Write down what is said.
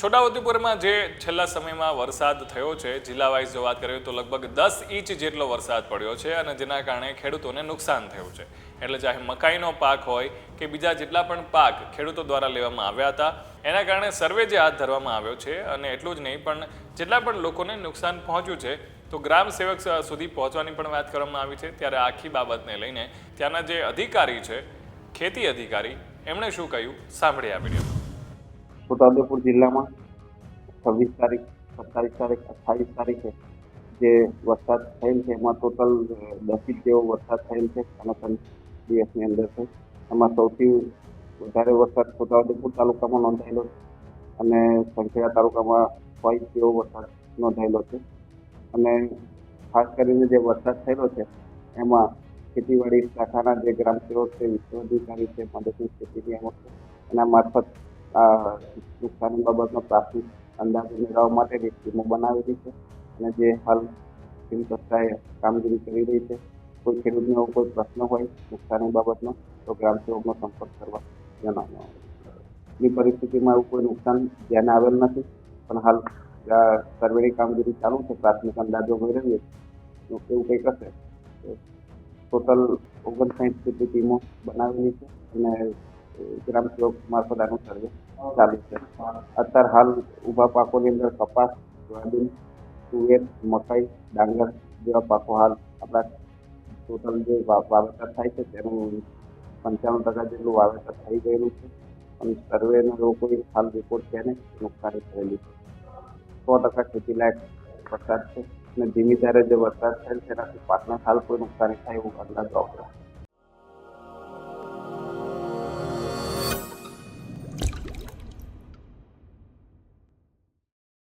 છોટાઉદેપુરમાં જે છેલ્લા સમયમાં વરસાદ થયો છે જિલ્લા વાઇઝ જો વાત કરીએ તો લગભગ દસ ઇંચ જેટલો વરસાદ પડ્યો છે અને જેના કારણે ખેડૂતોને નુકસાન થયું છે. એટલે ચાહે મકાઈનો પાક હોય કે બીજા જેટલા પણ પાક ખેડૂતો દ્વારા લેવામાં આવ્યા હતા, એના કારણે સર્વે જે હાથ ધરવામાં આવ્યો છે અને એટલું જ નહીં, પણ જેટલા પણ લોકોને નુકસાન પહોંચ્યું છે, તો ગ્રામ સેવક સુધી પહોંચવાની પણ વાત કરવામાં આવી છે. ત્યારે આખી બાબતને લઈને ત્યાંના જે અધિકારી છે, ખેતી અધિકારી, એમણે શું કહ્યું? સાંભળી આ વીડિયો. છોટાઉદેપુર જિલ્લામાં છવ્વીસ તારીખ, સત્તાવીસ તારીખ, અઠ્ઠાવીસ તારીખે જે વરસાદ થયેલ છે, એમાં ટોટલ દસ ઇંચ જેવો વરસાદ થયેલ છે અને ત્રણ દિવસની અંદર છે. એમાં સૌથી વધારે વરસાદ છોટાઉદેપુર તાલુકામાં નોંધાયેલો છે અને સંખેડા તાલુકામાં છ ઇંચ જેવો વરસાદ નોંધાયેલો છે. અને ખાસ કરીને જે વરસાદ થયેલો છે, એમાં ખેતીવાડી શાખાના જે ગ્રામ છે, વિશ્વ અધિકારી છે મદદની ખેતીની છે, એના મારફત આ બાબતમાં પ્રાથમિક અંદાજ મેળવવા માટેની ટીમો બનાવેલી છે અને જે હાલ ટીમ કક્ષાએ કામગીરી કરી રહી છે, કોઈ ખેડૂતને કોઈ પ્રશ્ન હોય નુકસાની બાબતનો, તો ગ્રામ સેવકનો સંપર્ક કરવા જણાવવામાં આવે છે. પરિસ્થિતિમાં એવું કોઈ નુકસાન ધ્યાને આવેલ નથી, પણ હાલ સર્વેની કામગીરી ચાલુ છે, પ્રાથમિક અંદાજો મેળવીએ એવું કંઈક હશે ટોટલ ઓગણસાઠ જેટલી ટીમો બનાવેલી છે અને ગ્રામ મારફત આનું સર્વે ચાલુ છે. અત્યારે હાલ ઊભા પાકોની અંદર કપાસ, સોયાબીન, તુવેર, મકાઈ, ડાંગર જેવા પાકો હાલ આપણા ટોટલ જે વાવેતર થાય છે તેનું પંચાણું ટકા જેટલું વાવેતર થઈ ગયેલું છે. અને સર્વેનો કોઈ હાલ રિપોર્ટ છે ને નુકસાની થયેલી છે. સો ટકા ખેતીલાયક વરસાદ છે. અને ધીમી ધારે જે વરસાદ થયેલ છે, એનાથી પાકને હાલ કોઈ નુકસાની થાય એવું અંદાજ નથી.